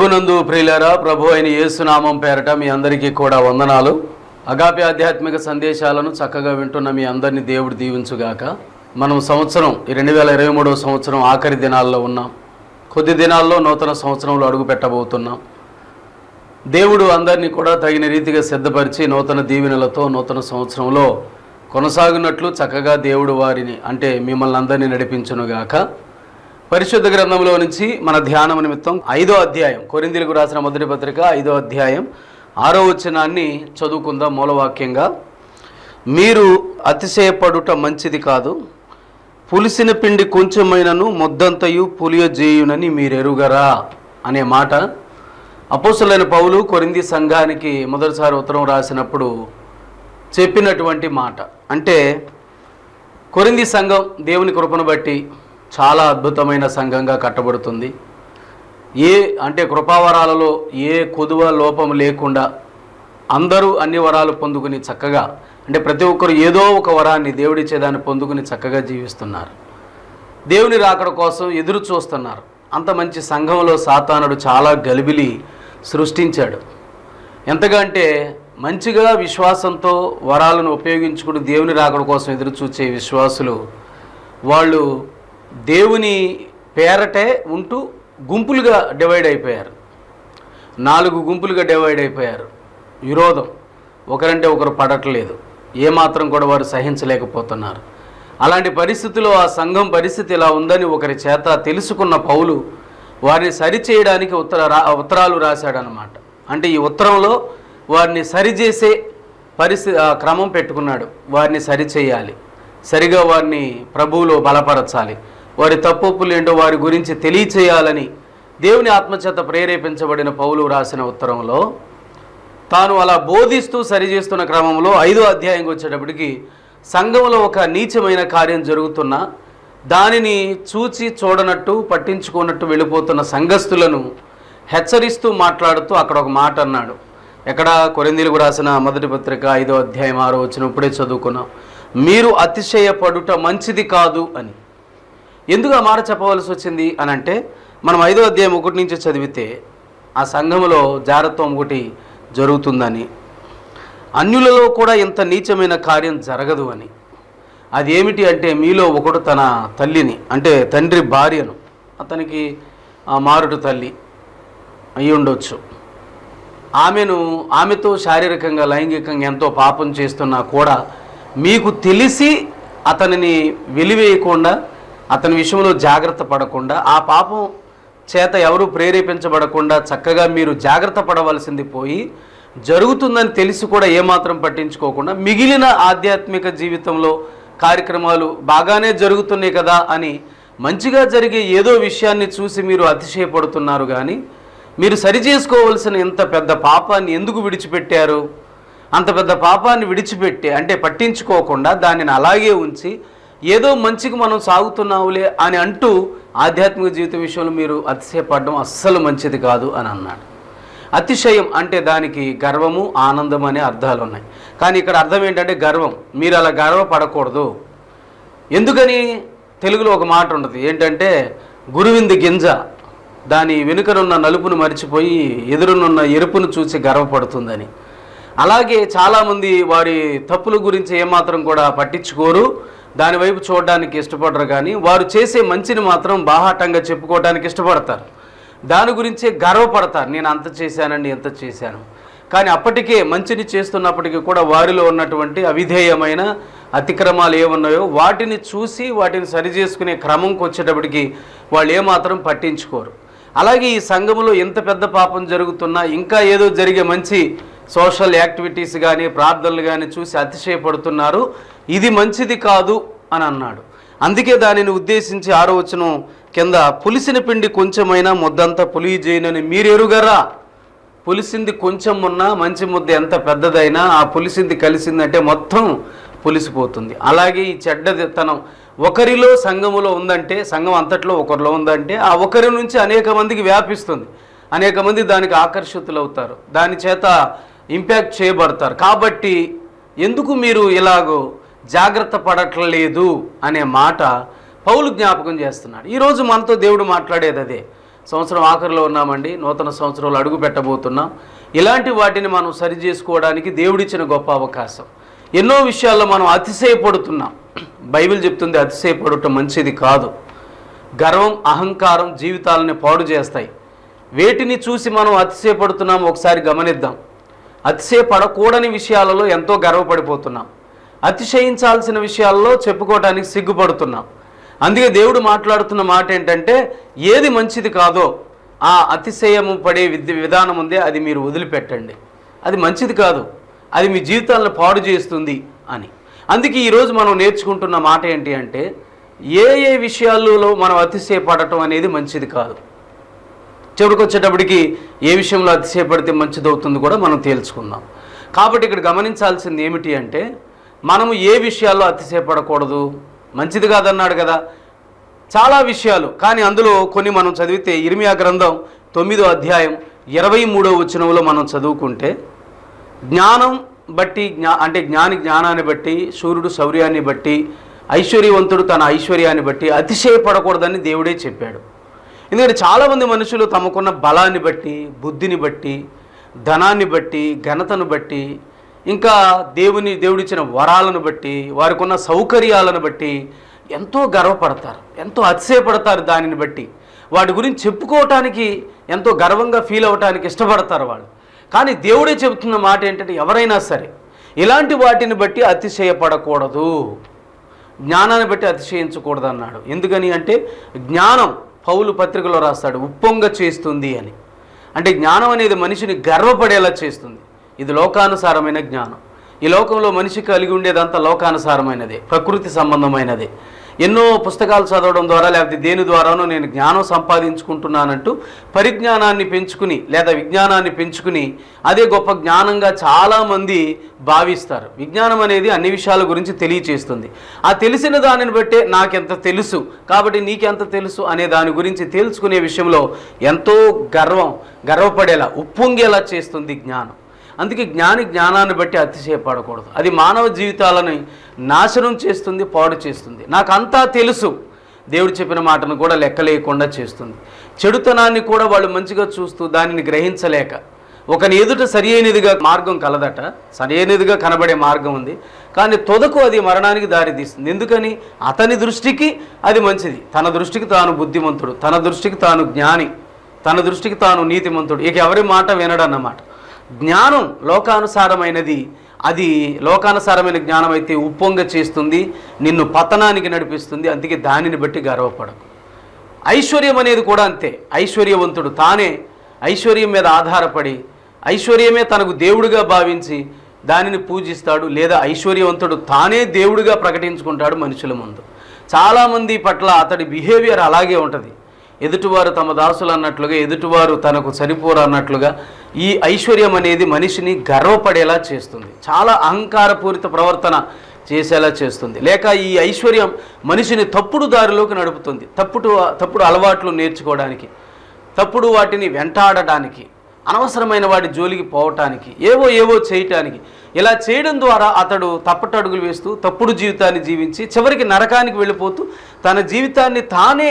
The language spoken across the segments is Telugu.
ప్రభునందు ప్రియులారా ప్రభు అయిన యేసునామం పేరట మీ అందరికీ కూడా వందనాలు. అగాపి ఆధ్యాత్మిక సందేశాలను చక్కగా వింటున్న మీ అందరినీ దేవుడు దీవించుగాక. మనం సంవత్సరం రెండు వేల ఇరవై మూడవ సంవత్సరం ఆఖరి దినాల్లో ఉన్నాం. కొద్ది దినాల్లో నూతన సంవత్సరంలో అడుగు పెట్టబోతున్నాం. దేవుడు అందరినీ కూడా తగిన రీతిగా సిద్ధపరిచి నూతన దీవెనలతో నూతన సంవత్సరంలో కొనసాగినట్లు చక్కగా దేవుడు వారిని అంటే మిమ్మల్ని అందరినీ నడిపించునుగాక. పరిశుద్ధ గ్రంథంలో నుంచి మన ధ్యానం నిమిత్తం ఐదో అధ్యాయం కొరిందీలకు రాసిన మొదటి పత్రిక ఐదో అధ్యాయం ఆరో వచనాన్ని చదువుకుందాం మూలవాక్యంగా. మీరు అతిశయపడుట మంచిది కాదు పులిసిన పిండి కొంచెమైనను ముద్దంతయు పులియజేయునని మీరెరుగరా అనే మాట. అపోసలైన పౌలు కొరింది సంఘానికి మొదటిసారి ఉత్తరం రాసినప్పుడు చెప్పినటువంటి మాట. అంటే కొరింది సంఘం దేవుని కృపను బట్టి చాలా అద్భుతమైన సంఘంగా కట్టబడుతుంది. ఏ అంటే కృపావరాలలో ఏ కొదువ లోపం లేకుండా అందరూ అన్ని వరాలు పొందుకుని చక్కగా అంటే ప్రతి ఒక్కరు ఏదో ఒక వరాన్ని దేవుడిచ్చేదాన్ని పొందుకుని చక్కగా జీవిస్తున్నారు. దేవుని రాకడ కోసం ఎదురు చూస్తున్నారు. అంత మంచి సంఘంలో సాతానుడు చాలా గలిబిలి సృష్టించాడు. ఎంతగా అంటే మంచిగా విశ్వాసంతో వరాలను ఉపయోగించుకుని దేవుని రాకడ కోసం ఎదురు చూచే విశ్వాసులు వాళ్ళు దేవుని పేరటే ఉంటూ గుంపులుగా డివైడ్ అయిపోయారు. నాలుగు గుంపులుగా డివైడ్ అయిపోయారు. విరోధం. ఒకరంటే ఒకరు పడట్లేదు. ఏమాత్రం కూడా వారు సహించలేకపోతున్నారు. అలాంటి పరిస్థితిలో ఆ సంఘం పరిస్థితి ఇలా ఉందని ఒకరి చేత తెలుసుకున్న పౌలు వారిని సరిచేయడానికి ఉత్తర రా ఉత్తరాలు రాశాడనమాట అంటే ఈ ఉత్తరంలో వారిని సరిచేసే పరిస్థితి ఆ క్రమం పెట్టుకున్నాడు. వారిని సరిచేయాలి. సరిగా వారిని ప్రభువులో బలపరచాలి. వారి తప్పులు ఏంటో వారి గురించి తెలియచేయాలని దేవుని ఆత్మచేత ప్రేరేపించబడిన పౌలు రాసిన ఉత్తరంలో తాను అలా బోధిస్తూ సరిచేస్తున్న క్రమంలో ఐదో అధ్యాయంకి వచ్చేటప్పటికి సంఘంలో ఒక నీచమైన కార్యం జరుగుతున్న దానిని చూచి చూడనట్టు పట్టించుకున్నట్టు వెళ్ళిపోతున్న సంఘస్థులను హెచ్చరిస్తూ మాట్లాడుతూ అక్కడ ఒక మాట అన్నాడు. ఎక్కడ? కొరిందీలకు రాసిన మొదటి పత్రిక ఐదో అధ్యాయం ఆరో వచ్చిన ఇప్పుడే చదువుకున్నాం. మీరు అతిశయపడుట మంచిది కాదు అని. ఎందుకు ఆ మాట చెప్పవలసి వచ్చింది అని అంటే మనం ఐదో అధ్యాయం ఒకటి నుంచి చదివితే ఆ సంఘములో జారత్వం ఒకటి జరుగుతుందని అన్యులలో కూడా ఇంత నీచమైన కార్యం జరగదు అని. అది ఏమిటి అంటే మీలో ఒకడు తన తల్లిని అంటే తండ్రి భార్యను అతనికి ఆ మారుడు తల్లి అయి ఉండొచ్చు. ఆమెను ఆమెతో శారీరకంగా లైంగికంగా ఎంతో పాపం చేస్తున్నా కూడా మీకు తెలిసి అతనిని వెలివేయకుండా అతని విషయంలో జాగ్రత్త పడకుండా ఆ పాపం చేత ఎవరు ప్రేరేపించబడకుండా చక్కగా మీరు జాగ్రత్త పడవలసింది పోయి జరుగుతుందని తెలిసి కూడా ఏమాత్రం పట్టించుకోకుండా మిగిలిన ఆధ్యాత్మిక జీవితంలో కార్యక్రమాలు బాగానే జరుగుతున్నాయి కదా అని మంచిగా జరిగే ఏదో విషయాన్ని చూసి మీరు అతిశయపడుతున్నారు కానీ మీరు సరిచేసుకోవలసిన ఇంత పెద్ద పాపాన్ని ఎందుకు విడిచిపెట్టారు? అంత పెద్ద పాపాన్ని విడిచిపెట్టి అంటే పట్టించుకోకుండా దానిని అలాగే ఉంచి ఏదో మంచికి మనం సాగుతున్నావులే అని అంటూ ఆధ్యాత్మిక జీవిత విషయంలో మీరు అతిశయపడడం అస్సలు మంచిది కాదు అని అన్నాడు. అతిశయం అంటే దానికి గర్వము ఆనందం అనే అర్థాలు ఉన్నాయి. కానీ ఇక్కడ అర్థం ఏంటంటే గర్వం. మీరు అలా గర్వపడకూడదు. ఎందుకని? తెలుగులో ఒక మాట ఉండదు. ఏంటంటే గురువింది గింజ. దాని వెనుకనున్న నలుపును మరిచిపోయి ఎదురునున్న ఎరుపును చూసి గర్వపడుతుందని. అలాగే చాలామంది వారి తప్పుల గురించి ఏమాత్రం కూడా పట్టించుకోరు. దాని వైపు చూడడానికి ఇష్టపడరు కానీ వారు చేసే మంచిని మాత్రం బాహాటంగా చెప్పుకోవడానికి ఇష్టపడతారు. దాని గురించే గర్వపడతారు. నేను అంత చేశానండి ఎంత చేశాను. కానీ అప్పటికే మంచిని చేస్తున్నప్పటికీ కూడా వారిలో ఉన్నటువంటి అవిధేయమైన అతిక్రమాలు ఏమున్నాయో వాటిని చూసి వాటిని సరిచేసుకునే క్రమంకి వచ్చేటప్పటికి వాళ్ళు ఏమాత్రం పట్టించుకోరు. అలాగే ఈ సంఘములో ఎంత పెద్ద పాపం జరుగుతున్నా ఇంకా ఏదో జరిగే మంచి సోషల్ యాక్టివిటీస్ కానీ ప్రార్థనలు కానీ చూసి అతిశయపడుతున్నారు. ఇది మంచిది కాదు అని అన్నాడు. అందుకే దానిని ఉద్దేశించి ఆరో వచనం కింద పులిసిన పిండి కొంచెమైనా ముద్దంతా పులియజేయనని చేయనని మీరు పులిసింది కొంచెం ఉన్నా మంచి ముద్ద ఎంత పెద్దదైనా ఆ పులిసింది కలిసిందంటే మొత్తం పులిసిపోతుంది. అలాగే ఈ చెడ్డదిత్తనం ఒకరిలో సంఘములో ఉందంటే సంఘం అంతట్లో ఒకరిలో ఉందంటే ఆ ఒకరి నుంచి అనేక మందికి వ్యాపిస్తుంది. అనేక మంది దానికి ఆకర్షితులవుతారు. దాని చేత ఇంపాక్ట్ చేయబడతారు. కాబట్టి ఎందుకు మీరు ఇలాగో జాగ్రత్త పడట్లేదు అనే మాట పౌలు జ్ఞాపకం చేస్తున్నాడు. ఈరోజు మనతో దేవుడు మాట్లాడేది అదే. సంవత్సరం ఆఖరిలో ఉన్నామండి నూతన సంవత్సరంలో అడుగు పెట్టబోతున్నాం. ఇలాంటి వాటిని మనం సరి చేసుకోవడానికి దేవుడిచ్చిన గొప్ప అవకాశం. ఎన్నో విషయాల్లో మనం అతిశయపడుతున్నాం. బైబిల్ చెప్తుంది అతిశయపడటం మంచిది కాదు. గర్వం అహంకారం జీవితాలని పాడు చేస్తాయి. వేటిని చూసి మనం అతిశయపడుతున్నాం ఒకసారి గమనిద్దాం. అతిశయపడకూడని విషయాలలో ఎంతో గర్వపడిపోతున్నాం. అతిశయించాల్సిన విషయాల్లో చెప్పుకోవడానికి సిగ్గుపడుతున్నాం. అందుకే దేవుడు మాట్లాడుతున్న మాట ఏంటంటే ఏది మంచిది కాదో ఆ అతిశయము పడే విద్య విధానం ఉందే అది మీరు వదిలిపెట్టండి. అది మంచిది కాదు. అది మీ జీవితాలను పాడు చేస్తుంది అని. అందుకే ఈరోజు మనం నేర్చుకుంటున్న మాట ఏంటి అంటే ఏ ఏ విషయాలలో మనం అతిశయపడటం అనేది మంచిది కాదు. చివరికి వచ్చేటప్పటికి ఏ విషయంలో అతిశయపడితే మంచిదవుతుంది కూడా మనం తేల్చుకుందాం. కాబట్టి ఇక్కడ గమనించాల్సింది ఏమిటి అంటే మనము ఏ విషయాల్లో అతిశయపడకూడదు? మంచిది కాదన్నాడు కదా. చాలా విషయాలు కానీ అందులో కొన్ని మనం చదివితే ఇర్మియా గ్రంథం తొమ్మిదో అధ్యాయం ఇరవై మూడో వచనంలో మనం చదువుకుంటే జ్ఞానం బట్టి జ్ఞా అంటే జ్ఞాని జ్ఞానాన్ని బట్టి సూర్యుడు శౌర్యాన్ని బట్టి ఐశ్వర్యవంతుడు తన ఐశ్వర్యాన్ని బట్టి అతిశయపడకూడదని దేవుడే చెప్పాడు. ఎందుకంటే చాలామంది మనుషులు తమకున్న బలాన్ని బట్టి బుద్ధిని బట్టి ధనాన్ని బట్టి ఘనతను బట్టి ఇంకా దేవుని దేవుడిచ్చిన వరాలను బట్టి వారికి ఉన్న సౌకర్యాలను బట్టి ఎంతో గర్వపడతారు ఎంతో అతిశయపడతారు దానిని బట్టి. వాటి గురించి చెప్పుకోవటానికి ఎంతో గర్వంగా ఫీల్ అవ్వటానికి ఇష్టపడతారు వాళ్ళు. కానీ దేవుడే చెబుతున్న మాట ఏంటంటే ఎవరైనా సరే ఇలాంటి వాటిని బట్టి అతిశయపడకూడదు. జ్ఞానాన్ని బట్టి అతిశయించకూడదు అన్నాడు ఎందుకని అంటే జ్ఞానం పౌలు పత్రికలో రాస్తాడు ఉప్పొంగ చేస్తుంది అని. అంటే జ్ఞానం అనేది మనిషిని గర్వపడేలా చేస్తుంది. ఇది లోకానుసారమైన జ్ఞానం. ఈ లోకంలో మనిషి కలిగి ఉండేదంతా లోకానుసారమైనదే ప్రకృతి సంబంధమైనదే. ఎన్నో పుస్తకాలు చదవడం ద్వారా లేకపోతే దేని ద్వారానో నేను జ్ఞానం సంపాదించుకుంటున్నానంటూ పరిజ్ఞానాన్ని పెంచుకుని లేదా విజ్ఞానాన్ని పెంచుకుని అదే గొప్ప జ్ఞానంగా చాలామంది భావిస్తారు. విజ్ఞానం అనేది అన్ని విషయాల గురించి తెలియచేస్తుంది. ఆ తెలిసిన దానిని బట్టే నాకెంత తెలుసు? కాబట్టి నీకెంత తెలుసు అనే దాని గురించి తెలుసుకునే విషయంలో ఎంతో గర్వం గర్వపడేలా ఉప్పొంగేలా చేస్తుంది జ్ఞానం. అందుకే జ్ఞాని జ్ఞానాన్ని బట్టి అతిశయపడకూడదు. అది మానవ జీవితాలను నాశనం చేస్తుంది పాడు చేస్తుంది. నాకు అంతా తెలుసు. దేవుడు చెప్పిన మాటను కూడా లెక్కలేయకుండా చేస్తుంది. చెడుతనాన్ని కూడా వాళ్ళు మంచిగా చూస్తూ దానిని గ్రహించలేక ఒకని ఎదుట సరి అయినదిగా మార్గం కలదట. సరి అయినదిగా కనబడే మార్గం ఉంది. కానీ తొదకు అది మరణానికి దారితీస్తుంది ఎందుకని? అతని దృష్టికి అది మంచిది. తన దృష్టికి తాను బుద్ధిమంతుడు. తన దృష్టికి తాను జ్ఞాని. తన దృష్టికి తాను నీతిమంతుడు. ఇక ఎవరి మాట వినడన్నమాట? జ్ఞానం లోకానుసారమైనది. అది లోకానుసారమైన జ్ఞానం అయితే ఉప్పొంగ చేస్తుంది నిన్ను పతనానికి నడిపిస్తుంది అందుకే దానిని బట్టి గర్వపడకు. ఐశ్వర్యం అనేది కూడా అంతే. ఐశ్వర్యవంతుడు తానే ఐశ్వర్యం మీద ఆధారపడి ఐశ్వర్యమే తనకు దేవుడిగా భావించి దానిని పూజిస్తాడు లేదా ఐశ్వర్యవంతుడు తానే దేవుడిగా ప్రకటించుకుంటాడు మనుషుల ముందు. చాలామంది పట్ల అతడి బిహేవియర్ అలాగే ఉంటుంది. ఎదుటివారు తమ దాసులు అన్నట్లుగా ఎదుటివారు తనకు సరిపోరు అన్నట్లుగా ఈ ఐశ్వర్యం అనేది మనిషిని గర్వపడేలా చేస్తుంది. చాలా అహంకారపూరిత ప్రవర్తన చేసేలా చేస్తుంది. లేక ఈ ఐశ్వర్యం మనిషిని తప్పుడు దారిలోకి నడుపుతుంది. తప్పుడు తప్పుడు అలవాట్లు నేర్చుకోవడానికి తప్పుడు వాటిని వెంటాడడానికి అనవసరమైన వాటి జోలికి పోవటానికి ఏవో ఏవో చేయటానికి ఇలా చేయడం ద్వారా అతడు తప్పటడుగులు వేస్తూ తప్పుడు జీవితాన్ని జీవించి చివరికి నరకానికి వెళ్ళిపోతూ తన జీవితాన్ని తానే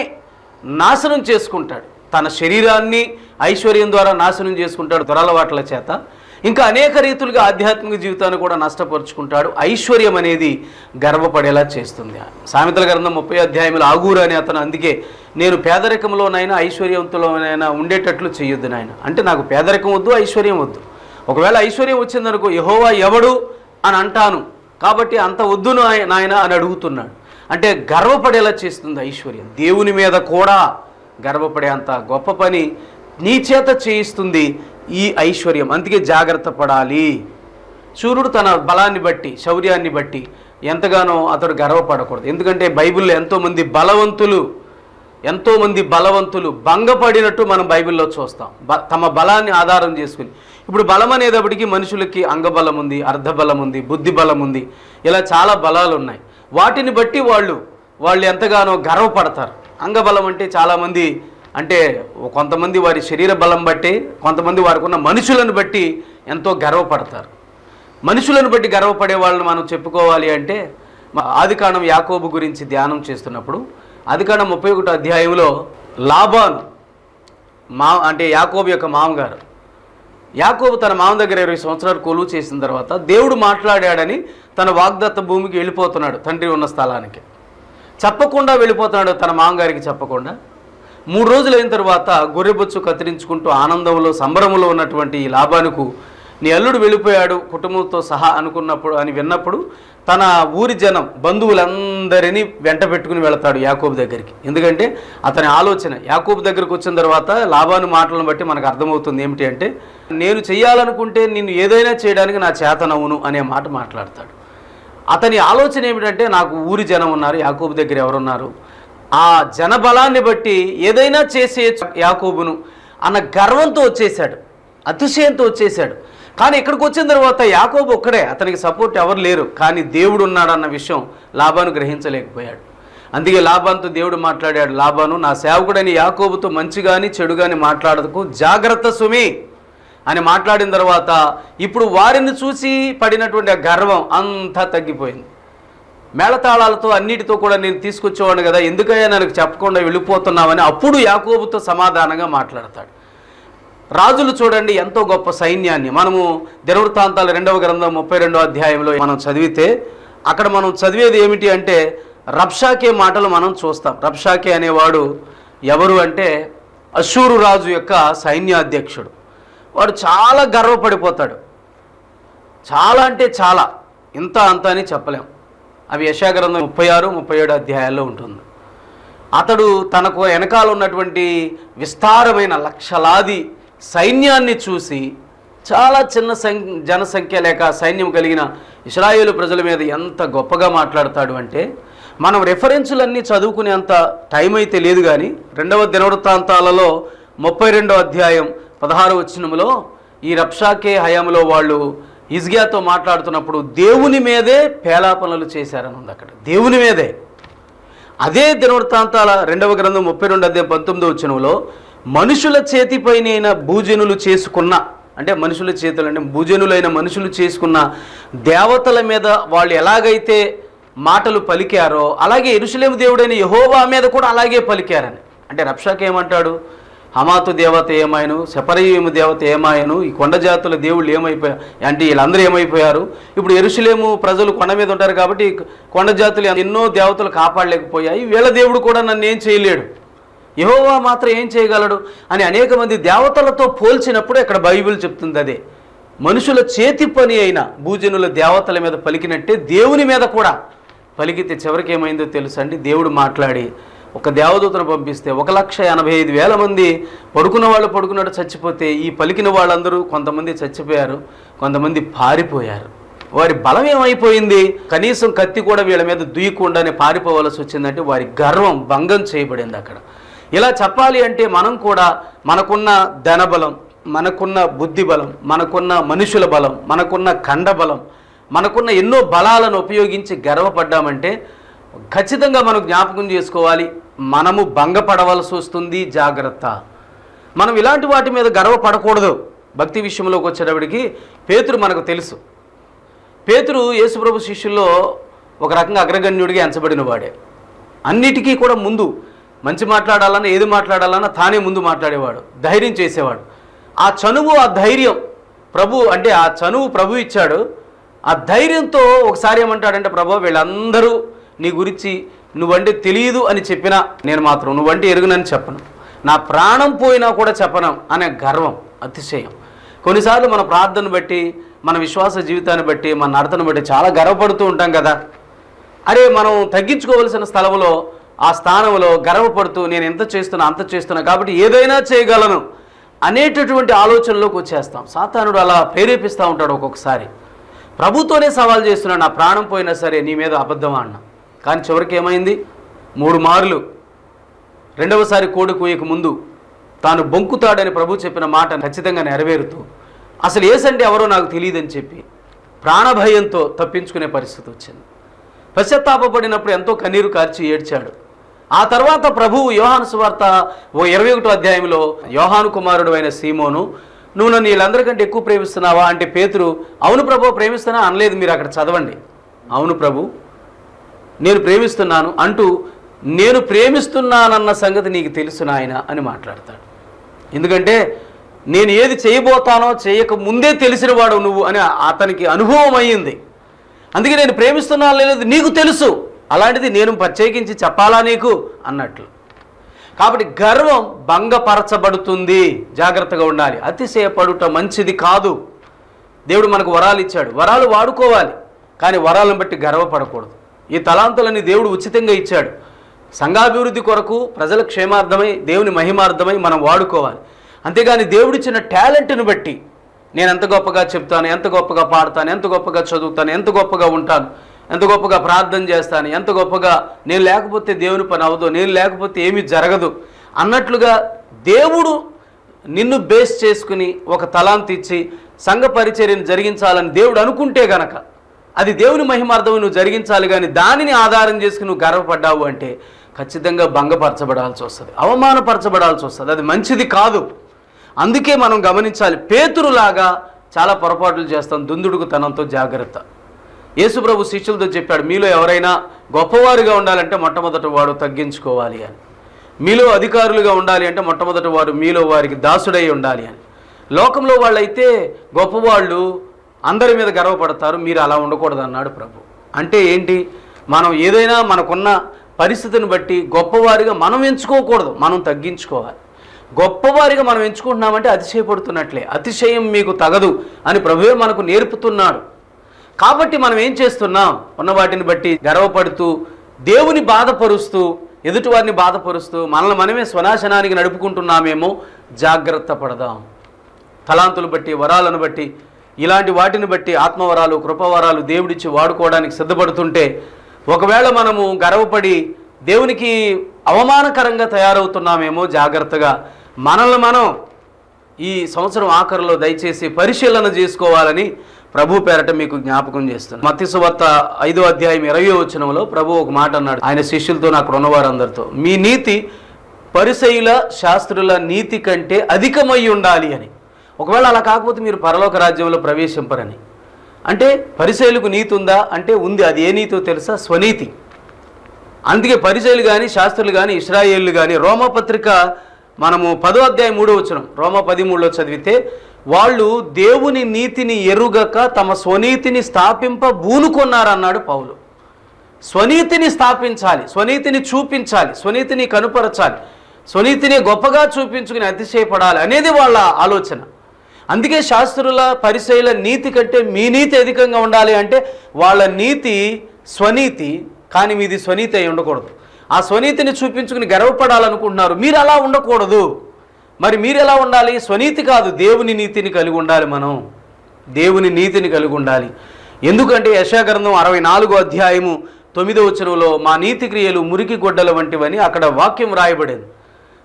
నాశనం చేసుకుంటాడు. తన శరీరాన్ని ఐశ్వర్యం ద్వారా నాశనం చేసుకుంటాడు దురలవాట్ల చేత. ఇంకా అనేక రీతులుగా ఆధ్యాత్మిక జీవితాన్ని కూడా నష్టపరుచుకుంటాడు. ఐశ్వర్యం అనేది గర్వపడేలా చేస్తుంది. సామెతల గ్రంథం ముప్పై అధ్యాయంలో ఆగూరు అని అతను అందుకే నేను పేదరికంలోనైనా ఐశ్వర్యంతులోనైనా ఉండేటట్లు చేయొద్దు నాయన. అంటే నాకు పేదరికం వద్దు ఐశ్వర్యం వద్దు. ఒకవేళ ఐశ్వర్యం వచ్చిందనుకో యహోవా ఎవడు? అని అంటాను. కాబట్టి అంత వద్దు నాయన అని అడుగుతున్నాడు. అంటే గర్వపడేలా చేస్తుంది ఐశ్వర్యం. దేవుని మీద కూడా గర్వపడే అంత గొప్ప పని నీ చేత చేయిస్తుంది ఈ ఐశ్వర్యం. అందుకే జాగ్రత్త పడాలి. సూర్యుడు తన బలాన్ని బట్టి శౌర్యాన్ని బట్టి ఎంతగానో అతడు గర్వపడకూడదు. ఎందుకంటే బైబిల్లో ఎంతోమంది బలవంతులు ఎంతోమంది బలవంతులు భంగపడినట్టు మనం బైబిల్లో చూస్తాం. బ తమ బలాన్ని ఆధారం చేసుకుని. ఇప్పుడు బలం అనేటప్పటికీ మనుషులకి అంగబలం ఉంది అర్ధబలం ఉంది బుద్ధి బలం ఉంది. ఇలా చాలా బలాలు ఉన్నాయి వాటిని బట్టి వాళ్ళు వాళ్ళు ఎంతగానో గర్వపడతారు. అంగబలం అంటే చాలామంది అంటే కొంతమంది వారి శరీర బలం బట్టి కొంతమంది వారికి ఉన్న మనుషులను బట్టి ఎంతో గర్వపడతారు. మనుషులను బట్టి గర్వపడే వాళ్ళని మనం చెప్పుకోవాలి అంటే ఆదికాండం యాకోబు గురించి ధ్యానం చేస్తున్నప్పుడు ఆదికాండం ముప్పై ఒకటో అధ్యాయంలో లాభాను మా అంటే యాకోబు యొక్క మామగారు. యాకోబు తన మామ దగ్గర ఇరవై సంవత్సరాలు కొలువు చేసిన తర్వాత దేవుడు మాట్లాడాడని తన వాగ్దత్త భూమికి వెళ్ళిపోతున్నాడు తండ్రి ఉన్న స్థలానికి. చెప్పకుండా వెళ్ళిపోతున్నాడు తన మామగారికి చెప్పకుండా. మూడు రోజులు అయిన తర్వాత గొర్రెబొచ్చు కత్తిరించుకుంటూ ఆనందంలో సంబరంలో ఉన్నటువంటి ఈ లాభానికి నీ అల్లుడు వెళ్ళిపోయాడు కుటుంబంతో సహా అనుకున్నప్పుడు అని విన్నప్పుడు తన ఊరి జనం బంధువులందరినీ వెంట పెట్టుకుని వెళతాడు యాకోబు దగ్గరికి. ఎందుకంటే అతని ఆలోచన యాకోబు దగ్గరికి వచ్చిన తర్వాత లాభాను మాటలను బట్టి మనకు అర్థమవుతుంది ఏమిటి అంటే నేను చేయాలనుకుంటే నిన్ను ఏదైనా చేయడానికి నా చేతనవును అనే మాట మాట్లాడతాడు. అతని ఆలోచన ఏమిటంటే నాకు ఊరి జనం ఉన్నారు యాకోబు దగ్గర ఎవరున్నారు. ఆ జనబలాన్ని బట్టి ఏదైనా చేసే యాకోబును అన్న గర్వంతో వచ్చేసాడు అతిశయంతో వచ్చేసాడు కానీ ఇక్కడికి వచ్చిన తర్వాత యాకోబు ఒక్కడే అతనికి సపోర్ట్ ఎవరు లేరు. కానీ దేవుడు ఉన్నాడన్న విషయం లాభాను గ్రహించలేకపోయాడు. అందుకే లాభాన్తో దేవుడు మాట్లాడాడు లాభాను నా సేవకుడని యాకోబుతో మంచి కానీ చెడు కానీ మాట్లాడదుకు జాగ్రత్త సుమి. అని మాట్లాడిన తర్వాత ఇప్పుడు వారిని చూసి పడినటువంటి ఆ గర్వం అంతా తగ్గిపోయింది. మేళతాళాలతో అన్నిటితో కూడా నేను తీసుకొచ్చేవాడిని కదా ఎందుకయ్యా నాకు చెప్పకుండా వెళ్ళిపోతున్నామని అప్పుడు యాకోబుతో సమాధానంగా మాట్లాడతాడు. రాజులు చూడండి ఎంతో గొప్ప సైన్యాన్ని. మనము దినవృత్తాంతాలు రెండవ గ్రంథం ముప్పై రెండవ అధ్యాయంలో మనం చదివితే అక్కడ మనం చదివేది ఏమిటి అంటే రబ్షాకే మాటలు మనం చూస్తాం. రబ్షాకే అనేవాడు ఎవరు అంటే అశూరు రాజు యొక్క సైన్యాధ్యక్షుడు. వాడు చాలా గర్వపడిపోతాడు. చాలా అంటే చాలా. ఇంత అంత అని చెప్పలేం. అవి యశాగ్రంథం ముప్పై ఆరు ముప్పై ఏడు అధ్యాయాల్లో ఉంటుంది. అతడు తనకు వెనకాల ఉన్నటువంటి విస్తారమైన లక్షలాది సైన్యాన్ని చూసి చాలా చిన్న సం జనసంఖ్య లేక సైన్యం కలిగిన ఇస్రాయేలు ప్రజల మీద ఎంత గొప్పగా మాట్లాడతాడు అంటే మనం రెఫరెన్సులన్నీ చదువుకునేంత టైం అయితే లేదు కానీ రెండవ దినవృత్తాంతాలలో ముప్పై రెండో అధ్యాయం పదహారు వచ్చినములో ఈ రప్షాకే హయాంలో వాళ్ళు ఇజ్గియాతో మాట్లాడుతున్నప్పుడు దేవుని మీదే పేలాపనలు చేశారని ఉంది అక్కడ. దేవుని మీదే. అదే దినవృత్తాంతాల రెండవ గ్రంథం ముప్పై రెండు అదే పంతొమ్మిదో వచ్చినములో మనుషుల చేతిపైనైన భూజనులు చేసుకున్న అంటే మనుషుల చేతులు అంటే భూజనులైన మనుషులు చేసుకున్న దేవతల మీద వాళ్ళు ఎలాగైతే మాటలు పలికారో అలాగే ఎరుసలేము దేవుడైన యహోవా మీద కూడా అలాగే పలికారని. అంటే రప్షాకేమంటాడు ఏమంటాడు హమాతు దేవత ఏమాయను శపరయము దేవత ఏమాయను ఈ కొండ జాతుల దేవుళ్ళు ఏమైపోయారు అంటే వీళ్ళందరూ ఏమైపోయారు? ఇప్పుడు ఎరుసలేము ప్రజలు కొండ మీద ఉంటారు కాబట్టి కొండ జాతులు ఎన్నో దేవతలు కాపాడలేకపోయాయి. వీళ్ళ దేవుడు కూడా నన్ను ఏం చేయలేడు. యహోవా మాత్రం ఏం చేయగలడు? అని అనేక మంది దేవతలతో పోల్చినప్పుడు ఇక్కడ బైబిల్ చెప్తుంది అదే. మనుషుల చేతి పని అయిన భూజనుల దేవతల మీద పలికినట్టే దేవుని మీద కూడా పలికితే చివరికి ఏమైందో తెలుసండి దేవుడు మాట్లాడి ఒక దేవదూతను పంపిస్తే ఒక లక్ష ఎనభై ఐదు వేల మంది పడుకున్న వాళ్ళు పడుకున్నట్టు చచ్చిపోతే ఈ పలికిన వాళ్ళందరూ కొంతమంది చచ్చిపోయారు కొంతమంది పారిపోయారు. వారి బలం ఏమైపోయింది? కనీసం కత్తి కూడా వీళ్ళ మీద దుయ్యకుండానే పారిపోవలసి వచ్చిందంటే వారి గర్వం భంగం చేయబడింది అక్కడ. ఇలా చెప్పాలి అంటే మనం కూడా మనకున్న ధనబలం మనకున్న బుద్ధి బలం మనకున్న మనుషుల బలం మనకున్న ఖండ బలం మనకున్న ఎన్నో బలాలను ఉపయోగించి గర్వపడ్డామంటే ఖచ్చితంగా మనం జ్ఞాపకం చేసుకోవాలి మనము భంగపడవలసి వస్తుంది జాగ్రత్త. మనం ఇలాంటి వాటి మీద గర్వపడకూడదు. భక్తి విషయంలోకి వచ్చేటప్పటికి పేతురు మనకు తెలుసు. పేతురు యేసుప్రభు శిష్యుల్లో ఒక రకంగా అగ్రగణ్యుడిగా ఎంచబడిన వాడే అన్నిటికీ కూడా ముందు మంచి మాట్లాడాలన్నా ఏది మాట్లాడాలన్నా తానే ముందు మాట్లాడేవాడు ధైర్యం చేసేవాడు. ఆ చనువు ఆ ధైర్యం ప్రభు అంటే ఆ చనువు ప్రభు ఇచ్చాడు. ఆ ధైర్యంతో ఒకసారి ఏమంటాడంటే ప్రభు వీళ్ళందరూ నీ గురించి నువ్వంటే తెలియదు అని చెప్పినా నేను మాత్రం నువ్వంటే ఎరుగునని చెప్పను. నా ప్రాణం పోయినా కూడా చెప్పను అనే గర్వం అతిశయం. కొన్నిసార్లు మన ప్రార్థన బట్టి మన విశ్వాస జీవితాన్ని బట్టి మన నడతను బట్టి చాలా గర్వపడుతూ ఉంటాం కదా. అరే మనం తగ్గించుకోవలసిన స్థలంలో ఆ స్థానంలో గర్వపడుతూ నేను ఎంత చేస్తున్నా అంత చేస్తున్నా కాబట్టి ఏదైనా చేయగలను అనేటటువంటి ఆలోచనలోకి వచ్చేస్తాం. సాతానుడు అలా ప్రేరేపిస్తూ ఉంటాడు ఒక్కొక్కసారి. ప్రభుతోనే సవాల్ చేస్తున్నాడు నా ప్రాణం పోయినా సరే నీ మీద అబద్ధమా అన్నా కానీ చివరికి ఏమైంది? మూడు మార్లు. రెండవసారి కోడి కూయకు ముందు తాను బొంకుతాడని ప్రభు చెప్పిన మాట ఖచ్చితంగా నెరవేరుతూ అసలు ఏసండి ఎవరో నాకు తెలియదని చెప్పి ప్రాణభయంతో తప్పించుకునే పరిస్థితి వచ్చింది. పశ్చాత్తాపడినప్పుడు ఎంతో కన్నీరు కార్చి ఏడ్చాడు. ఆ తర్వాత ప్రభువు యోహాను సువార్త ఓ ఇరవై ఒకటో అధ్యాయంలో యోహాను కుమారుడు అయిన సీమోను నువ్వు నన్ను వీళ్ళందరికంటే ఎక్కువ ప్రేమిస్తున్నావా? అంటే పేతురు అవును ప్రభు ప్రేమిస్తున్నా అనలేదు మీరు అక్కడ చదవండి. అవును ప్రభు. నేను ప్రేమిస్తున్నాను అంటూ నేను ప్రేమిస్తున్నానన్న సంగతి నీకు తెలుసు నాయన అని మాట్లాడతాడు. ఎందుకంటే నేను ఏది చేయబోతానో చేయక ముందే తెలిసినవాడు నువ్వు అని అతనికి అనుభవం అయ్యింది. అందుకే నేను ప్రేమిస్తున్నాను లేదు నీకు తెలుసు. అలాంటిది నేను ప్రత్యేకించి చెప్పాలా నీకు? అన్నట్లు. కాబట్టి గర్వం భంగపరచబడుతుంది. జాగ్రత్తగా ఉండాలి. అతిశయపడుట మంచిది కాదు. దేవుడు మనకు వరాలు ఇచ్చాడు. వరాలు వాడుకోవాలి. కానీ వరాలను బట్టి గర్వపడకూడదు. ఈ తలాంతులని దేవుడు ఉచితంగా ఇచ్చాడు. సంఘాభివృద్ధి కొరకు ప్రజల క్షేమార్థమై దేవుని మహిమార్థమై మనం వాడుకోవాలి. అంతేగాని దేవుడిచ్చిన టాలెంట్ని బట్టి నేను ఎంత గొప్పగా చెప్తాను ఎంత గొప్పగా పాడతాను ఎంత గొప్పగా చదువుతాను ఎంత గొప్పగా ఉంటాను ఎంత గొప్పగా ప్రార్థన చేస్తాను ఎంత గొప్పగా నేను లేకపోతే దేవుని పని అవ్వదు నేను లేకపోతే ఏమీ జరగదు అన్నట్లుగా దేవుడు నిన్ను బేస్ చేసుకుని ఒక తలాంతి ఇచ్చి సంఘ పరిచర్యను జరిగించాలని దేవుడు అనుకుంటే గనక అది దేవుని మహిమార్థం నువ్వు జరిగించాలి కానీ దానిని ఆధారం చేసుకుని నువ్వు గర్వపడ్డావు అంటే ఖచ్చితంగా భంగపరచబడాల్సి వస్తుంది. అవమానపరచబడాల్సి వస్తుంది. అది మంచిది కాదు. అందుకే మనం గమనించాలి. పేతురులాగా చాలా పొరపాట్లు చేస్తాం దుందుడుకు తనంతో జాగ్రత్త యేసుప్రభు శిష్యులతో చెప్పాడు మీలో ఎవరైనా గొప్పవారుగా ఉండాలంటే మొట్టమొదట వాడు తగ్గించుకోవాలి అని. మీలో అధికారులుగా ఉండాలి అంటే మొట్టమొదట వారు మీలో వారికి దాసుడై ఉండాలి అని. లోకంలో వాళ్ళైతే గొప్పవాళ్ళు అందరి మీద గర్వపడతారు మీరు అలా ఉండకూడదు అన్నాడు ప్రభు. అంటే ఏంటి? మనం ఏదైనా మనకున్న పరిస్థితిని బట్టి గొప్పవారిగా మనం ఎంచుకోకూడదు మనం తగ్గించుకోవాలి. గొప్పవారిగా మనం ఎంచుకుంటున్నామంటే అతిశయపడుతున్నట్లే అతిశయం మీకు తగదు అని ప్రభువే మనకు నేర్పుతున్నాడు. కాబట్టి మనం ఏం చేస్తున్నాం? ఉన్న వాటిని బట్టి గర్వపడుతూ దేవుని బాధపరుస్తూ ఎదుటివారిని బాధపరుస్తూ మనల్ని మనమే స్వనాశనానికి నడుపుకుంటున్నామేమో జాగ్రత్త పడదాం. తలాంతులు బట్టి వరాలను బట్టి ఇలాంటి వాటిని బట్టి ఆత్మవరాలు కృపవరాలు దేవుడిచ్చి వాడుకోవడానికి సిద్ధపడుతుంటే ఒకవేళ మనము గర్వపడి దేవునికి అవమానకరంగా తయారవుతున్నామేమో జాగ్రత్తగా మనల్ని మనం ఈ సంవత్సరం ఆఖరిలో దయచేసి పరిశీలన చేసుకోవాలని ప్రభు పేరట మీకు జ్ఞాపకం చేస్తున్నాను. మత్తి సువార్త ఐదో అధ్యాయం ఇరవై వచనంలో ప్రభు ఒక మాట అన్నాడు. ఆయన శిష్యులతో నాకు ఉన్నవారందరితో మీ నీతి పరిసయుల శాస్త్రుల నీతి కంటే అధికమై ఉండాలి అని. ఒకవేళ అలా కాకపోతే మీరు పరలోక రాజ్యంలో ప్రవేశింపరని. అంటే పరిశైలకు నీతి ఉందా? అంటే ఉంది. అది ఏ నీతో తెలుసా? స్వనీతి. అందుకే పరిచయలు కానీ శాస్త్రులు కానీ ఇస్రాయేళ్ళు కానీ రోమపత్రిక మనము పదో అధ్యాయం మూడో వచనం రోమ పదిమూడులో చదివితే వాళ్ళు దేవుని నీతిని ఎరుగక తమ స్వనీతిని స్థాపింప బూనుకొన్నారన్నాడు పౌలు. స్వనీతిని స్థాపించాలి స్వనీతిని చూపించాలి స్వనీతిని కనుపరచాలి స్వనీతిని గొప్పగా చూపించుకుని అతిశయపడాలి అనేది వాళ్ళ ఆలోచన. అందుకే శాస్త్రుల పరిచయుల నీతి కంటే మీ నీతి అధికంగా ఉండాలి అంటే వాళ్ళ నీతి స్వనీతి కానీ మీది స్వనీతి అయి ఉండకూడదు. ఆ స్వనీతిని చూపించుకుని గర్వపడాలనుకుంటున్నారు. మీరు అలా ఉండకూడదు. మరి మీరు ఎలా ఉండాలి? స్వనీతి కాదు దేవుని నీతిని కలిగి ఉండాలి మనం. దేవుని నీతిని కలిగి ఉండాలి. ఎందుకంటే యశాగ్రంథం అరవై నాలుగో అధ్యాయము తొమ్మిదో వచనంలో మా నీతి క్రియలు మురికి గొడ్డల వంటివని అక్కడ వాక్యం రాయబడింది.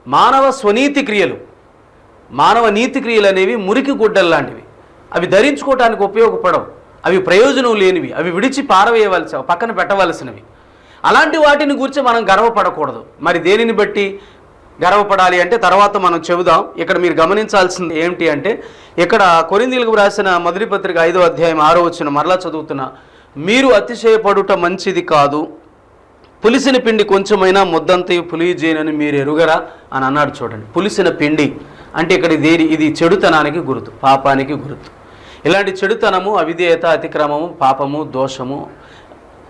మానవ స్వనీతి క్రియలు. మానవ నీతి క్రియలు అనేవి మురికి గుడ్డలు లాంటివి. అవి ధరించుకోవటానికి ఉపయోగపడవు. అవి ప్రయోజనం లేనివి. అవి విడిచి పారవేయవలసి పక్కన పెట్టవలసినవి. అలాంటి వాటిని గురించి మనం గర్వపడకూడదు. మరి దేనిని బట్టి గర్వపడాలి అంటే తర్వాత మనం చెబుదాం. ఇక్కడ మీరు గమనించాల్సింది ఏమిటి అంటే ఇక్కడ కొరిందీలకు రాసిన మొదటి పత్రిక ఐదో అధ్యాయం ఆరో వచ్చిన మరలా చదువుతున్నా మీరు అతిశయపడుట మంచిది కాదు. పులిసిన పిండి కొంచెమైనా ముద్దంతయు పులియజేయనని మీరు ఎరుగరా? అని అన్నాడు చూడండి. పులిసిన పిండి. అంటే ఇక్కడ దేని? ఇది చెడుతనానికి గుర్తు పాపానికి గుర్తు. ఇలాంటి చెడుతనము అవిధేయత అతిక్రమము పాపము దోషము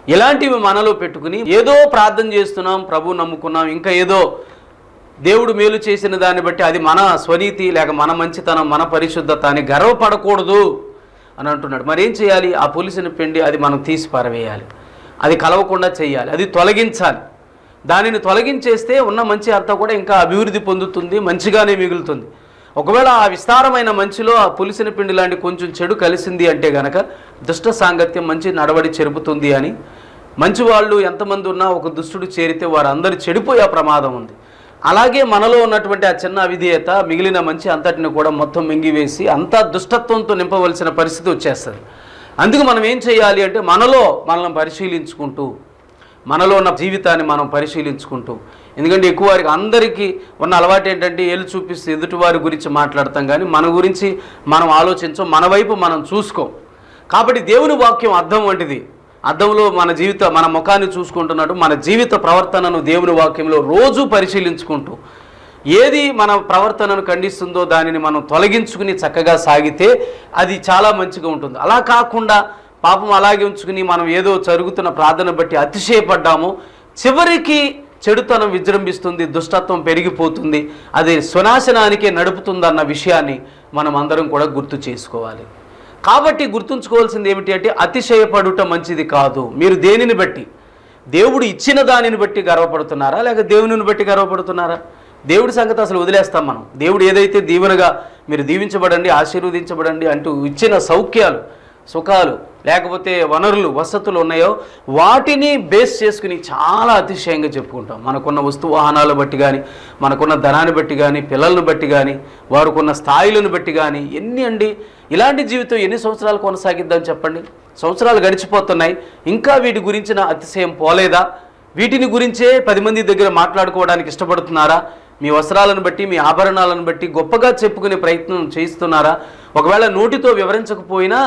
ఇలాంటివి మనలో పెట్టుకుని ఏదో ప్రార్థన చేస్తున్నాం ప్రభు నమ్ముకున్నాం ఇంకా ఏదో దేవుడు మేలు చేసిన దాన్ని బట్టి అది మన స్వనీతి లేక మన మంచితనం మన పరిశుద్ధత అని గర్వపడకూడదు అని అంటున్నాడు. మరేం చేయాలి? ఆ పులిసిన పిండి అది మనం తీసి పారవేయాలి. అది కలవకుండా చేయాలి. అది తొలగించాలి. దానిని తొలగించేస్తే ఉన్న మంచి అంతా కూడా ఇంకా అభివృద్ధి పొందుతుంది మంచిగానే మిగులుతుంది. ఒకవేళ ఆ విస్తారమైన మంచిలో ఆ పులిసిన పిండి లాంటి కొంచెం చెడు కలిసింది అంటే గనక దుష్ట సాంగత్యం మంచి నడవడి చెరుపుతుంది అని మంచి వాళ్ళు ఎంతమంది ఉన్నా ఒక దుష్టుడు చేరితే వారందరూ చెడిపోయే ప్రమాదం ఉంది. అలాగే మనలో ఉన్నటువంటి ఆ చిన్న అవిధేయత మిగిలిన మంచి అంతటిని కూడా మొత్తం మింగివేసి అంతా దుష్టత్వంతో నింపవలసిన పరిస్థితి వచ్చేస్తుంది. అందుకు మనం ఏం చేయాలి అంటే మనలో మనల్ని పరిశీలించుకుంటూ మనలో ఉన్న జీవితాన్ని మనం పరిశీలించుకుంటూ. ఎందుకంటే ఎక్కువ వారికి అందరికీ ఉన్న అలవాటు ఏంటంటే ఏళ్ళు చూపిస్తే ఎదుటివారి గురించి మాట్లాడతాం కానీ మన గురించి మనం ఆలోచించం మన వైపు మనం చూసుకోం. కాబట్టి దేవుని వాక్యం అర్థం వంటిది. అద్దంలో మన జీవిత మన ముఖాన్ని చూసుకుంటున్నట్టు మన జీవిత ప్రవర్తనను దేవుని వాక్యంలో రోజు పరిశీలించుకుంటూ ఏది మన ప్రవర్తనను ఖండిస్తుందో దానిని మనం తొలగించుకుని చక్కగా సాగితే అది చాలా మంచిగా ఉంటుంది. అలా కాకుండా పాపం అలాగే ఉంచుకుని మనం ఏదో జరుగుతున్న ప్రార్థన బట్టి అతిశయపడ్డాము. చివరికి చెడుతనం విజృంభిస్తుంది దుష్టత్వం పెరిగిపోతుంది. అది స్వనాశనానికే నడుపుతుందన్న విషయాన్ని మనం అందరం కూడా గుర్తు చేసుకోవాలి. కాబట్టి గుర్తుంచుకోవాల్సింది ఏమిటి అంటే అతిశయపడుట మంచిది కాదు. మీరు దేనిని బట్టి? దేవుడు ఇచ్చిన దానిని బట్టి గర్వపడుతున్నారా? లేక దేవునిని బట్టి గర్వపడుతున్నారా? దేవుడి సంగతి అసలు వదిలేస్తాం మనం. దేవుడు ఏదైతే దీవెనగా మీరు దీవించబడండి ఆశీర్వదించబడండి అంటూ ఇచ్చిన సౌఖ్యాలు సుఖాలు లేకపోతే వనరులు వసతులు ఉన్నాయో వాటిని బేస్ చేసుకుని చాలా అతిశయంగా చెప్పుకుంటాం. మనకున్న వస్తు వాహనాలు బట్టి కానీ మనకున్న ధనాన్ని బట్టి కానీ పిల్లలను బట్టి కానీ వారికున్న స్థాయిలను బట్టి కానీ ఎన్ని అండి? ఇలాంటి జీవితం ఎన్ని సంవత్సరాలు కొనసాగిద్దాం చెప్పండి? సంవత్సరాలు గడిచిపోతున్నాయి. ఇంకా వీటి గురించిన అతిశయం పోలేదా? వీటిని గురించే పది మంది దగ్గర మాట్లాడుకోవడానికి ఇష్టపడుతున్నారా? మీ వస్త్రాలను బట్టి మీ ఆభరణాలను బట్టి గొప్పగా చెప్పుకునే ప్రయత్నం చేయిస్తున్నారా? ఒకవేళ నోటితో వివరించకపోయినా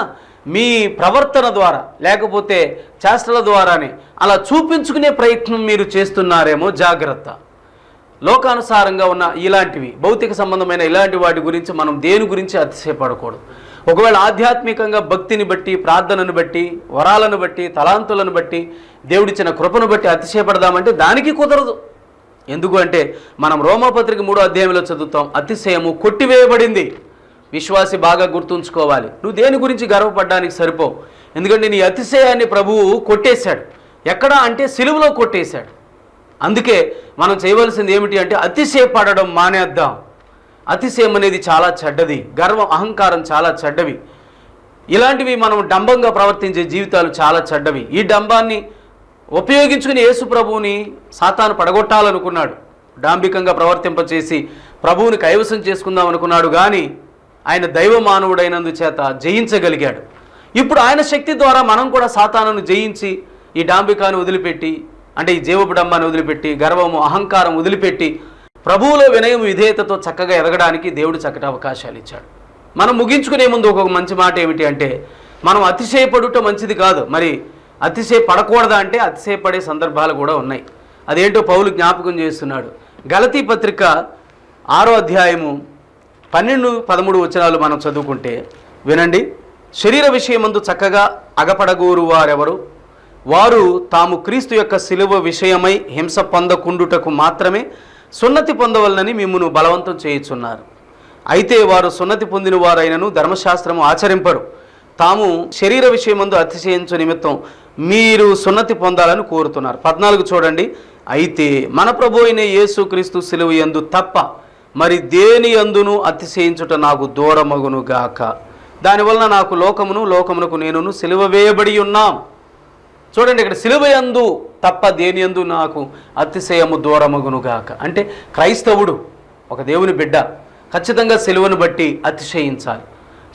మీ ప్రవర్తన ద్వారా లేకపోతే చేష్టల ద్వారానే అలా చూపించుకునే ప్రయత్నం మీరు చేస్తున్నారేమో జాగ్రత్త. లోకానుసారంగా ఉన్న ఇలాంటివి భౌతిక సంబంధమైన ఇలాంటి వాటి గురించి మనం దేని గురించి అతిశయపడకూడదు. ఒకవేళ ఆధ్యాత్మికంగా భక్తిని బట్టి ప్రార్థనను బట్టి వరాలను బట్టి తలాంతులను బట్టి దేవుడిచ్చిన కృపను బట్టి అతిశయపడదామంటే దానికి కుదరదు. ఎందుకు అంటే మనం రోమపత్రిక మూడో అధ్యాయంలో చదువుతాం అతిశయము కొట్టివేయబడింది. విశ్వాసి బాగా గుర్తుంచుకోవాలి. నువ్వు దేని గురించి గర్వపడడానికి సరిపో? ఎందుకంటే నీ అతిశయాన్ని ప్రభువు కొట్టేశాడు. ఎక్కడ అంటే సిలువలో కొట్టేశాడు. అందుకే మనం చేయవలసింది ఏమిటి అంటే అతిశయపడడం మానేద్దాం. అతిశయం అనేది చాలా చెడ్డది. గర్వం అహంకారం చాలా చెడ్డవి. ఇలాంటివి మనం డంబంగా ప్రవర్తించే జీవితాలు చాలా చెడ్డవి. ఈ డంబాన్ని ఉపయోగించుకుని యేసు ప్రభువుని సాతాను పడగొట్టాలనుకున్నాడు. డాంబికంగా ప్రవర్తింపచేసి ప్రభువుని కైవసం చేసుకుందాం అనుకున్నాడు కానీ ఆయన దైవ మానవుడైనందు చేత జయించగలిగాడు. ఇప్పుడు ఆయన శక్తి ద్వారా మనం కూడా సాతానను జయించి ఈ డాంబికాను వదిలిపెట్టి అంటే ఈ జీవపు డమ్మాను వదిలిపెట్టి గర్వము అహంకారం వదిలిపెట్టి ప్రభువులో వినయం విధేయతతో చక్కగా ఎదగడానికి దేవుడు చక్కటి అవకాశాలు ఇచ్చాడు. మనం ముగించుకునే ముందు ఒక మంచి మాట ఏమిటి అంటే మనం అతిశయపడుట మంచిది కాదు. మరి అతిశయపడకూడదా అంటే అతిశయపడే సందర్భాలు కూడా ఉన్నాయి. అదేంటో పౌలు జ్ఞాపకం చేస్తున్నాడు. గలతీ పత్రిక ఆరో అధ్యాయము పన్నెండు పదమూడు వచనాలు మనం చదువుకుంటే వినండి. శరీర విషయమందు చక్కగా అగపడగోరు వారెవరు వారు తాము క్రీస్తు యొక్క శిలువ విషయమై హింస పొందకుండుటకు మాత్రమే సున్నతి పొందవలనని మిమ్మును బలవంతం చేయుచున్నారు. అయితే వారు సున్నతి పొందిన వారైనను ధర్మశాస్త్రము ఆచరింపరు తాము శరీర విషయమందు అతిశయించు నిమిత్తం మీరు సున్నతి పొందాలని కోరుతున్నారు. పద్నాలుగు చూడండి. అయితే మన ప్రభు అయిన యేసు క్రీస్తు సిలువ ఎందు తప్ప మరి దేని అందును అతిశయించుట నాకు దూరమగును గాక? దానివలన నాకు లోకమును లోకమునకు నేనును సిలువ వేయబడి ఉన్నాం. చూడండి ఇక్కడ సిలువ ఎందు తప్ప దేని యందు నాకు అతిశయము దూరమగును గాక? అంటే క్రైస్తవుడు ఒక దేవుని బిడ్డ ఖచ్చితంగా సిలువను బట్టి అతిశయించాలి.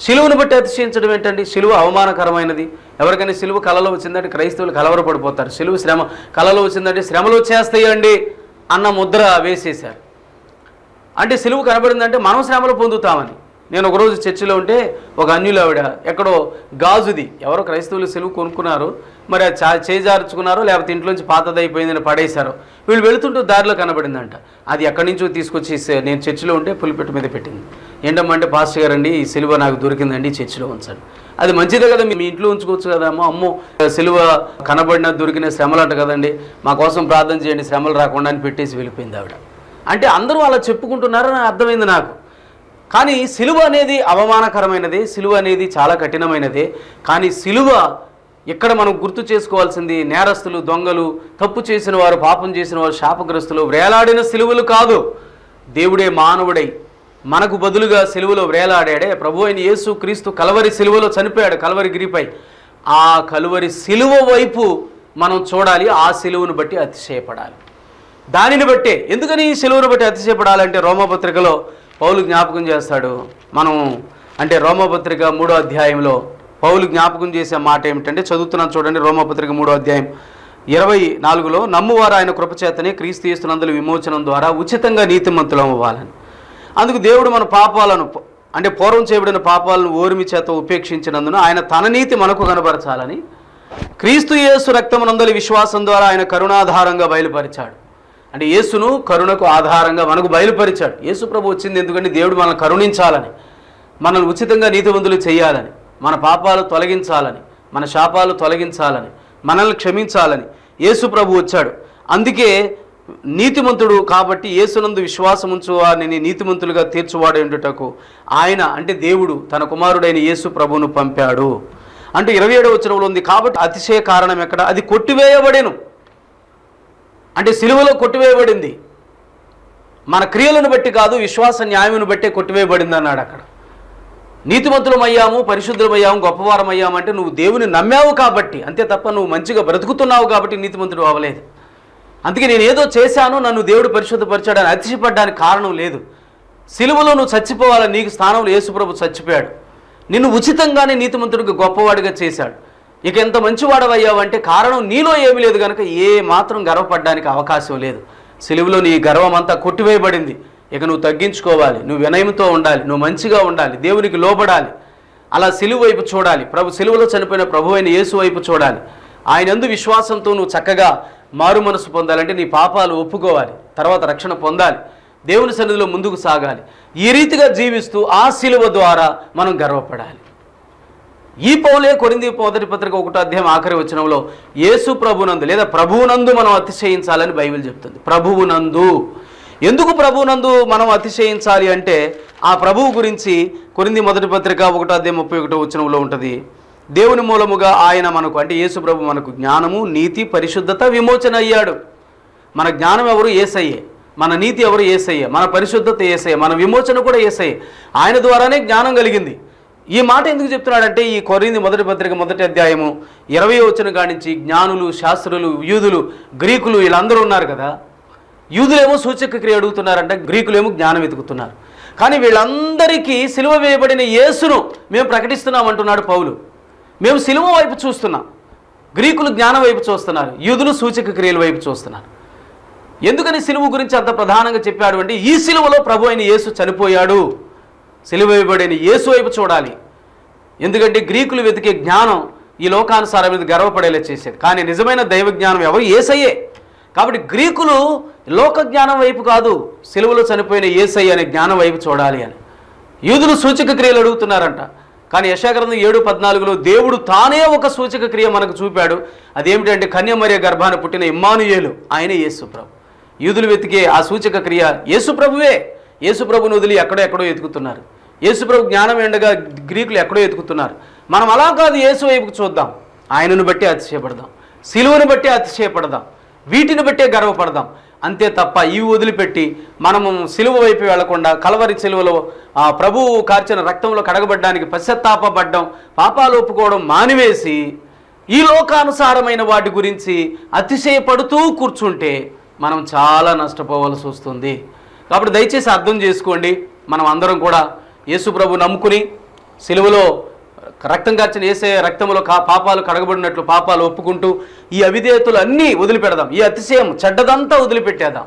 సిలువను బట్టి అతిశయించడం ఏంటండి? సిలువ అవమానకరమైనది. ఎవరికైనా సిలువ కళలో వచ్చిందంటే క్రైస్తవులు కలవరపడిపోతారు. సిలువ శ్రమ కళలో వచ్చిందంటే శ్రమలు వచ్చేస్తాయండి అన్న ముద్ర వేసేశారు. అంటే సిలువ కనబడిందంటే మనం శ్రమలు పొందుతామని. నేను ఒకరోజు చర్చిలో ఉంటే ఒక అన్యులావిడ ఎక్కడో గాజుది ఎవరో క్రైస్తవులు సిలువ కొనుక్కున్నారు మరి చా చేజార్చుకున్నారో లేకపోతే ఇంట్లోంచి పాతదైపోయిందని పడేశారో. వీళ్ళు వెళుతుంటూ దారిలో కనబడిందంట. అది ఎక్కడి నుంచో తీసుకొచ్చి నేను చర్చిలో ఉంటే పులిపెట్టు మీద పెట్టింది. ఏంటమ్మంటే పాస్టర్ గారండి ఈ సిలువ నాకు దొరికిందండి చర్చిలో ఉంచండి. అది మంచిదే కదా మీ ఇంట్లో ఉంచుకోవచ్చు కదా అమ్మో అమ్మో సిలువ కనబడిన దొరికిన శ్రమలు అంట కదండి. మా కోసం ప్రార్థన చేయండి శ్రమలు రాకుండా అని పెట్టేసి వెళ్ళిపోయింది ఆవిడ. అంటే అందరూ అలా చెప్పుకుంటున్నారని అర్థమైంది నాకు. కానీ సిలువ అనేది అవమానకరమైనది సిలువ అనేది చాలా కఠినమైనది. కానీ సిలువ ఇక్కడ మనం గుర్తు చేసుకోవాల్సింది నేరస్తులు దొంగలు తప్పు చేసిన వారు పాపం చేసిన వారు శాపగ్రస్తులు వేలాడిన సిలువలు కాదు. దేవుడే మానవుడై మనకు బదులుగా సిలువలో వేలాడాడే ప్రభు అయిన యేసు క్రీస్తు కలవరి సిలువలో చనిపోయాడు కలవరి గిరిపై. ఆ కలువరి సిలువ వైపు మనం చూడాలి ఆ సిలువను బట్టి అతిశయపడాలి. దానిని బట్టే ఎందుకని ఈ సెలవును బట్టి అతిశయపడాలంటే రోమపత్రికలో పౌలు జ్ఞాపకం చేస్తాడు? మనం అంటే రోమపత్రిక మూడో అధ్యాయంలో పౌలు జ్ఞాపకం చేసే మాట ఏమిటంటే చదువుతున్నాను చూడండి రోమపత్రిక మూడో అధ్యాయం ఇరవై నాలుగులో నమ్మువారు ఆయన కృపచేతనే క్రీస్తు చేస్తున్నందులు విమోచనం ద్వారా ఉచితంగా నీతిమంతులం అవ్వాలని. అందుకు దేవుడు మన పాపాలను అంటే పూర్వం చేయబడిన పాపాలను ఓర్మి చేత ఉపేక్షించినందున ఆయన తన నీతి మనకు కనబరచాలని క్రీస్తు యేసు రక్తమునందలి విశ్వాసం ద్వారా ఆయన కరుణాధారంగా బయలుపరిచాడు. అంటే యేసును కరుణకు ఆధారంగా మనకు బయలుపరిచాడు. యేసు ప్రభు వచ్చింది ఎందుకంటే దేవుడు మనల్ని కరుణించాలని మనల్ని ఉచితంగా నీతివంతులు చేయాలని మన పాపాలు తొలగించాలని మన శాపాలు తొలగించాలని మనల్ని క్షమించాలని యేసు ప్రభు వచ్చాడు. అందుకే నీతిమంతుడు కాబట్టి యేసునందు విశ్వాసం ఉంచువారిని నీతిమంతులుగా తీర్చువాడు ఉండుటకు ఆయన అంటే దేవుడు తన కుమారుడైన యేసు ప్రభువును పంపాడు. అంటే ఇరవై ఏడవ వచనంలో ఉంది కాబట్టి అతిశయ కారణం ఎక్కడ? అది కొట్టివేయబడేను. అంటే సిలువలో కొట్టివేయబడింది. మన క్రియలను బట్టి కాదు విశ్వాస న్యాయమును బట్టే కొట్టివేయబడింది అన్నాడు అక్కడ. నీతిమంతులమయ్యాము పరిశుద్ధులమయ్యాము గొప్పవారమయ్యాము అంటే నువ్వు దేవుని నమ్మావు కాబట్టి అంతే తప్ప నువ్వు మంచిగా బ్రతుకుతున్నావు కాబట్టి నీతిమంతుడు అవ్వలేదు. అందుకే నేను ఏదో చేశాను నన్ను దేవుడు పరిశుద్ధపరిచాడని అతిశయపడ్డానికి కారణం లేదు. సిలువలో నువ్వు చచ్చిపోవాలని నీకు స్థానంలో యేసుప్రభు చచ్చిపోయాడు. నిన్ను ఉచితంగానే నీతిమంతుడికి గొప్పవాడిగా చేశాడు. ఇక ఎంత మంచివాడవయ్యావంటే కారణం నీలో ఏమీ లేదు కనుక ఏ మాత్రం గర్వపడడానికి అవకాశం లేదు. సిలువలో నీ గర్వం అంతా కొట్టివేయబడింది. ఇక నువ్వు తగ్గించుకోవాలి. నువ్వు వినయంతో ఉండాలి. నువ్వు మంచిగా ఉండాలి. దేవునికి లోబడాలి. అలా సిలువ వైపు చూడాలి. ప్రభు సిలువలో చనిపోయిన ప్రభు అయిన యేసు వైపు చూడాలి. ఆయన ఎందు విశ్వాసంతో నువ్వు చక్కగా మారు మనసు పొందాలంటే నీ పాపాలు ఒప్పుకోవాలి. తర్వాత రక్షణ పొందాలి. దేవుని సన్నిధిలో ముందుకు సాగాలి. ఈ రీతిగా జీవిస్తూ ఆ శిలువ ద్వారా మనం గర్వపడాలి. ఈ పౌలే కొరింది మొదటి పత్రిక ఒకటో అధ్యాయం ఆఖరి వచనంలో యేసు ప్రభునందు లేదా ప్రభువునందు మనం అతిశయించాలని బైబిల్ చెప్తుంది. ప్రభువునందు. ఎందుకు ప్రభువునందు మనం అతిశయించాలి అంటే ఆ ప్రభువు గురించి కొరింది మొదటి పత్రిక ఒకటో అధ్యాయం ముప్పై ఒకటో వచనంలో ఉంటుంది. దేవుని మూలముగా ఆయన మనకు అంటే యేసు ప్రభు మనకు జ్ఞానము నీతి పరిశుద్ధత విమోచన అయ్యాడు. మన జ్ఞానం ఎవరు? ఏసయ్యే. మన నీతి ఎవరు? ఏసయ్యే. మన పరిశుద్ధత ఏసయ్యే. మన విమోచన కూడా ఏసయ్యే. ఆయన ద్వారానే జ్ఞానం కలిగింది. ఈ మాట ఎందుకు చెప్తున్నాడంటే ఈ కొరింది మొదటి పత్రిక మొదటి అధ్యాయము ఇరవై వచ్చిన కానించి జ్ఞానులు శాస్త్రులు యూదులు గ్రీకులు వీళ్ళందరూ ఉన్నారు కదా. యూదులేమో సూచక క్రియ అడుగుతున్నారంట గ్రీకులేమో జ్ఞానం వెతుకుతున్నారు. కానీ వీళ్ళందరికీ సిలువ వేయబడిన యేసును మేము ప్రకటిస్తున్నాం అంటున్నాడు పౌలు. మేము సిలువ వైపు చూస్తున్నాం. గ్రీకులు జ్ఞానం వైపు చూస్తున్నారు యూదులు సూచక క్రియల వైపు చూస్తున్నారు. ఎందుకని సిలువ గురించి అంత ప్రధానంగా చెప్పాడు అంటే ఈ సిలువలో ప్రభు అయిన యేసు చనిపోయాడు. సిలువ యేసు వైపు చూడాలి. ఎందుకంటే గ్రీకులు వెతికే జ్ఞానం ఈ లోకానుసారం మీద గర్వపడేలా చేసేది కానీ నిజమైన దైవ జ్ఞానం ఎవరు? ఏసయ్యే. కాబట్టి గ్రీకులు లోక జ్ఞానం వైపు కాదు సిలువలో చనిపోయిన ఏసయ్య అనే జ్ఞానం వైపు చూడాలి అని. యూదులు సూచక క్రియలు అడుగుతున్నారంట. కానీ యశాగ్రంథం ఏడు పద్నాలుగులో దేవుడు తానే ఒక సూచక క్రియ మనకు చూపాడు. అదేమిటంటే కన్యమర్య గర్భాన పుట్టిన ఇమ్మానుయేలు ఆయనే యేసుప్రభు యూదులు వెతికే ఆ సూచక క్రియ యేసుప్రభువే యేసుప్రభుని యేసు వదిలి ఎక్కడో ఎక్కడో ఎతుకుతున్నారు యేసుప్రభు జ్ఞానం ఎండగా గ్రీకులు ఎక్కడో ఎతుకుతున్నారు మనం అలా కాదు యేసు వైపుకు చూద్దాం. ఆయనను బట్టి అతిశయపడదాం. సిలువను బట్టి అతిశయపడదాం. వీటిని బట్టే గర్వపడదాం. అంతే తప్ప ఇవి వదిలిపెట్టి మనము సిలువ వైపు వెళ్ళకుండా కలవరి సిలువలో ఆ ప్రభువు కార్చిన రక్తంలో కడగబడ్డానికి పశ్చత్తాపడ్డం పాపాలు ఒప్పుకోవడం మానివేసి ఈ లోకానుసారమైన వాటి గురించి అతిశయపడుతూ కూర్చుంటే మనం చాలా నష్టపోవాల్సి వస్తుంది. కాబట్టి దయచేసి అర్థం చేసుకోండి. మనం అందరం కూడా యేసుప్రభు నమ్ముకుని సెలవులో రక్తం కార్చిన వేసే రక్తంలో కా పాపాలు కడగబడినట్లు పాపాలు ఒప్పుకుంటూ ఈ అవిధేయతలు అన్నీ వదిలిపెడదాం. ఈ అతిశయం చెడ్డదంతా వదిలిపెట్టేద్దాం.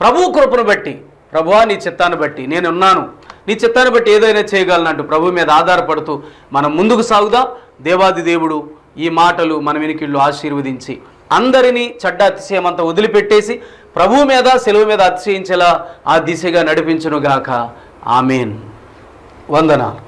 ప్రభు కృపను బట్టి ప్రభువా నీ చిత్తాన్ని బట్టి నేను ఉన్నాను నీ చిత్తాన్ని బట్టి ఏదైనా చేయగలనంటూ ప్రభు మీద ఆధారపడుతూ మనం ముందుకు సాగుదా. దేవాది దేవుడు ఈ మాటలు మన వెనికిళ్ళు ఆశీర్వదించి అందరినీ చెడ్డ అతిశయం అంతా వదిలిపెట్టేసి ప్రభువు మీద సెలవు మీద అతిశయించేలా ఆ దిశగా నడిపించునుగాక. ఆమెన్. వందనాలు.